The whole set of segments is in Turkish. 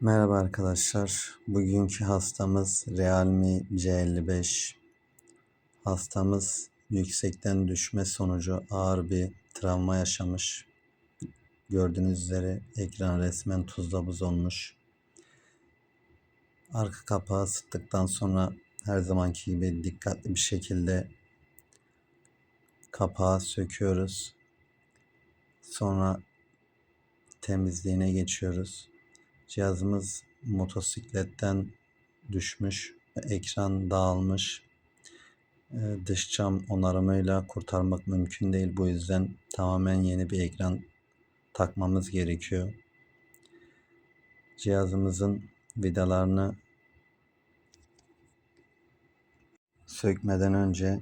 Merhaba arkadaşlar. Bugünkü hastamız Realme C55. Hastamız yüksekten düşme sonucu ağır bir travma yaşamış. Gördüğünüz üzere ekran resmen tuzla buz olmuş. Arka kapağı ısıttıktan sonra her zamanki gibi dikkatli bir şekilde kapağı söküyoruz. Sonra temizliğine geçiyoruz. Cihazımız motosikletten düşmüş, ekran dağılmış. Ee, Dış cam onarımıyla kurtarmak mümkün değil. Bu yüzden tamamen yeni bir ekran takmamız gerekiyor. Cihazımızın vidalarını sökmeden önce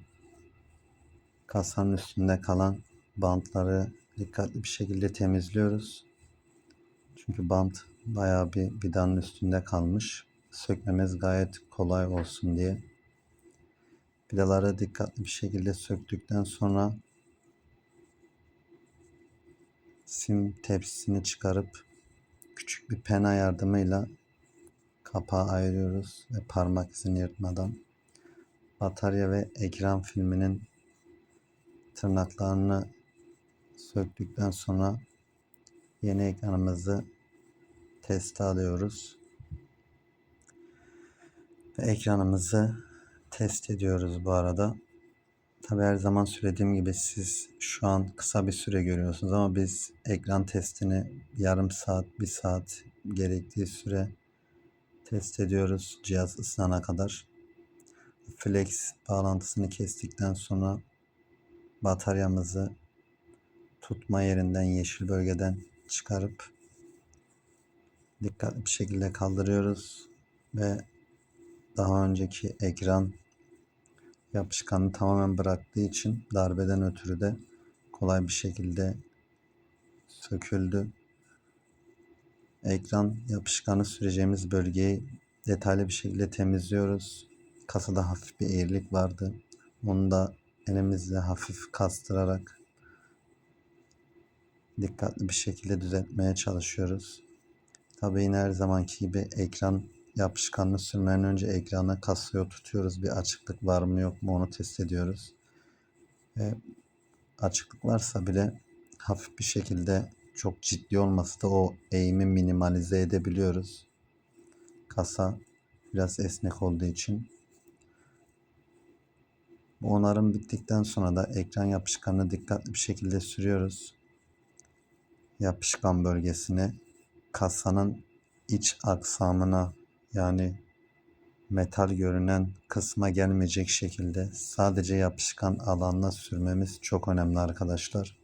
kasanın üstünde kalan bantları dikkatli bir şekilde temizliyoruz. Çünkü bant bayağı bir vidanın üstünde kalmış. Sökmemiz gayet kolay olsun diye. Vidaları dikkatli bir şekilde söktükten sonra sim tepsisini çıkarıp küçük bir pena yardımıyla kapağı ayırıyoruz ve parmak izini yırtmadan batarya ve ekran filminin tırnaklarını söktükten sonra yeni ekranımızı teste alıyoruz. Ve ekranımızı test ediyoruz bu arada. Tabi her zaman söylediğim gibi siz şu an kısa bir süre görüyorsunuz ama biz ekran testini yarım saat, bir saat gerektiği süre test ediyoruz cihaz ısınana kadar. Flex bağlantısını kestikten sonra bataryamızı tutma yerinden yeşil bölgeden çıkarıp dikkatli bir şekilde kaldırıyoruz ve daha önceki ekran yapışkanı tamamen bıraktığı için darbeden ötürü de kolay bir şekilde söküldü. Ekran yapışkanı süreceğimiz bölgeyi detaylı bir şekilde temizliyoruz. Kasada hafif bir eğrilik vardı. Onu da elimizle hafif kastırarak dikkatli bir şekilde düzeltmeye çalışıyoruz. Tabii yine her zamanki gibi ekran yapışkanını sürmeden önce ekrana kasıyor tutuyoruz. Bir açıklık var mı yok mu onu test ediyoruz. Ve açıklık varsa bile hafif bir şekilde çok ciddi olmasa da o eğimi minimalize edebiliyoruz. Kasa biraz esnek olduğu için. Bu onarım bittikten sonra da ekran yapışkanını dikkatli bir şekilde sürüyoruz. Yapışkan bölgesine kasanın iç aksamına yani metal görünen kısma gelmeyecek şekilde sadece yapışkan alanına sürmemiz çok önemli arkadaşlar.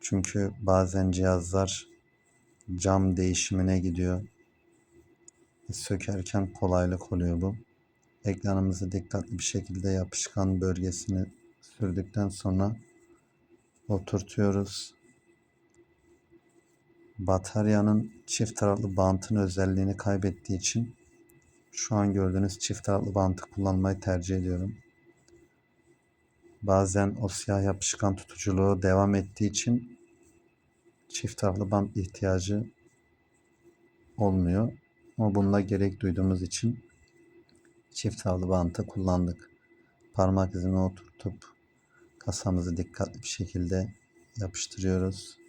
Çünkü bazen cihazlar cam değişimine gidiyor. Sökerken kolaylık oluyor bu. Ekranımızı dikkatli bir şekilde yapışkan bölgesini sürdükten sonra oturtuyoruz bataryanın çift taraflı bantın özelliğini kaybettiği için şu an gördüğünüz çift taraflı bantı kullanmayı tercih ediyorum. Bazen o siyah yapışkan tutuculuğu devam ettiği için çift taraflı bant ihtiyacı olmuyor. Ama bununla gerek duyduğumuz için çift taraflı bantı kullandık. Parmak izini oturtup kasamızı dikkatli bir şekilde yapıştırıyoruz.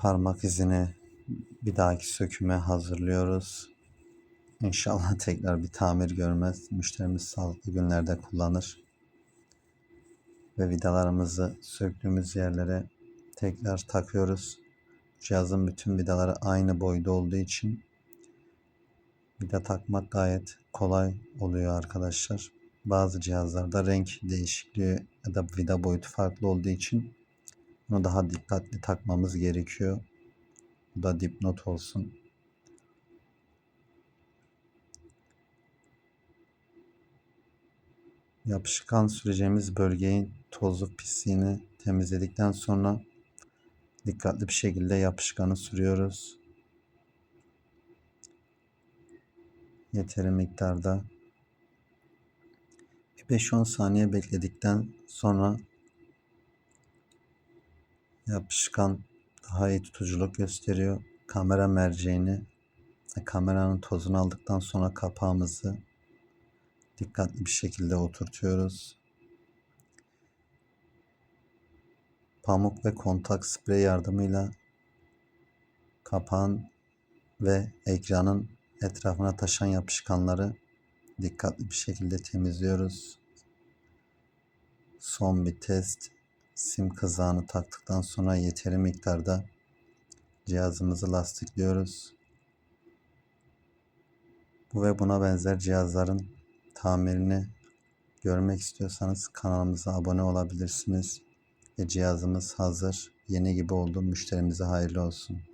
Parmak izini bir dahaki söküme hazırlıyoruz. İnşallah tekrar bir tamir görmez. Müşterimiz sağlıklı günlerde kullanır. Ve vidalarımızı söktüğümüz yerlere tekrar takıyoruz. Cihazın bütün vidaları aynı boyda olduğu için vida takmak gayet kolay oluyor arkadaşlar. Bazı cihazlarda renk değişikliği ya da vida boyutu farklı olduğu için bunu daha dikkatli takmamız gerekiyor. Bu da dipnot olsun. Yapışkan süreceğimiz bölgeyi tozlu pisliğini temizledikten sonra dikkatli bir şekilde yapışkanı sürüyoruz. Yeteri miktarda 5-10 saniye bekledikten sonra yapışkan daha iyi tutuculuk gösteriyor. Kamera merceğini e, kameranın tozunu aldıktan sonra kapağımızı dikkatli bir şekilde oturtuyoruz. Pamuk ve kontak sprey yardımıyla kapağın ve ekranın etrafına taşan yapışkanları dikkatli bir şekilde temizliyoruz. Son bir test. Sim kızağını taktıktan sonra yeteri miktarda cihazımızı lastikliyoruz. Bu ve buna benzer cihazların tamirini görmek istiyorsanız kanalımıza abone olabilirsiniz. Ve cihazımız hazır. Yeni gibi oldu. Müşterimize hayırlı olsun.